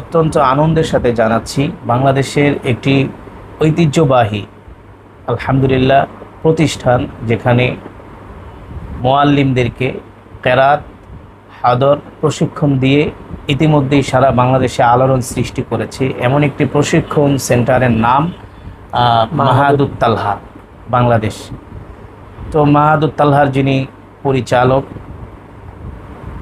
অত্যন্ত আনন্দের সাথে জানাচ্ছি বাংলাদেশের একটি ঐতিহ্যবাহী আলহামদুলিল্লাহ প্রতিষ্ঠান যেখানে মোয়াল্লিমদেরকে কেরাত হাদর প্রশিক্ষণ দিয়ে ইতিমধ্যেই সারা বাংলাদেশে আলোড়ন সৃষ্টি করেছে। এমন একটি প্রশিক্ষণ সেন্টারের নাম আহ, মাহাদুত্তালহা বাংলাদেশ। তো মাহাদুত্তালহার যিনি পরিচালক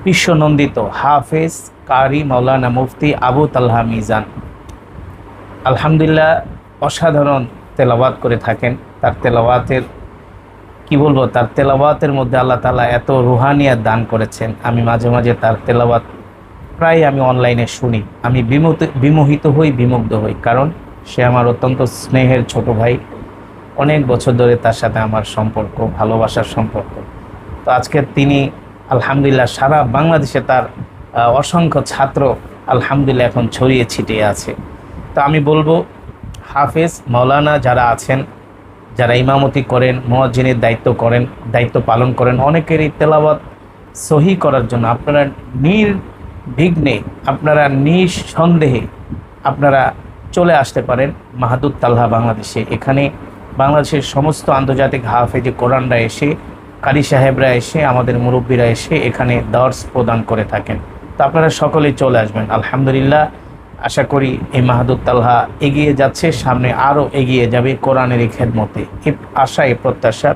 বিশ্বনন্দিত হাফেজ কারি মৌলানা মুফতি আবু তালহা মিজান। আলহামদুলিল্লাহ, অসাধারণ তেলাওয়াত করে থাকেন। তার তেলাওয়াতের, কি বলব, তার তেলাওয়াতের মধ্যে আল্লাহ তালা এত রুহানিয়াত দান করেছেন। আমি মাঝে মাঝে তার তেলাওয়াত প্রায় আমি অনলাইনে শুনি। আমি বিমুত, বিমোহিত হই, বিমুগ্ধ হই। কারণ সে আমার অত্যন্ত স্নেহের ছোট ভাই। অনেক বছর ধরে তার সাথে আমার সম্পর্ক, ভালোবাসার সম্পর্ক। তো আজকে তিনি আলহামদুলিল্লাহ, সারা বাংলাদেশে তার অসংখ্য ছাত্র আলহামদুলিল্লাহ এখন ছড়িয়ে ছিটিয়ে আছে। তো আমি বলব, হাফেজ মাওলানা যারা আছেন, যারা ইমামতি করেন, মোয়াজ্জিনের দায়িত্ব করেন, দায়িত্ব পালন করেন, অনেকেরই তেলাওয়াত সহি করার জন্য আপনারা নির্বিঘ্নে, আপনারা নিঃসন্দেহে আপনারা চলে আসতে পারেন মাহাদুদ তালহা বাংলাদেশে। এখানে বাংলাদেশের সমস্ত আন্তর্জাতিক হাফেজে কোরআনরা এসে কারি সাহেবরা এসে, আমাদের মুরব্বীরা এসে এখানে দর্শ প্রদান করে থাকেন। তো আপনারা সকলেই চলে আসবেন। আলহামদুলিল্লাহ, আশা করি এই মাহাদুতালহা এগিয়ে যাচ্ছে, সামনে আরও এগিয়ে যাবে কোরআনের এই খেদমতে। এ আশা এ প্রত্যাশা।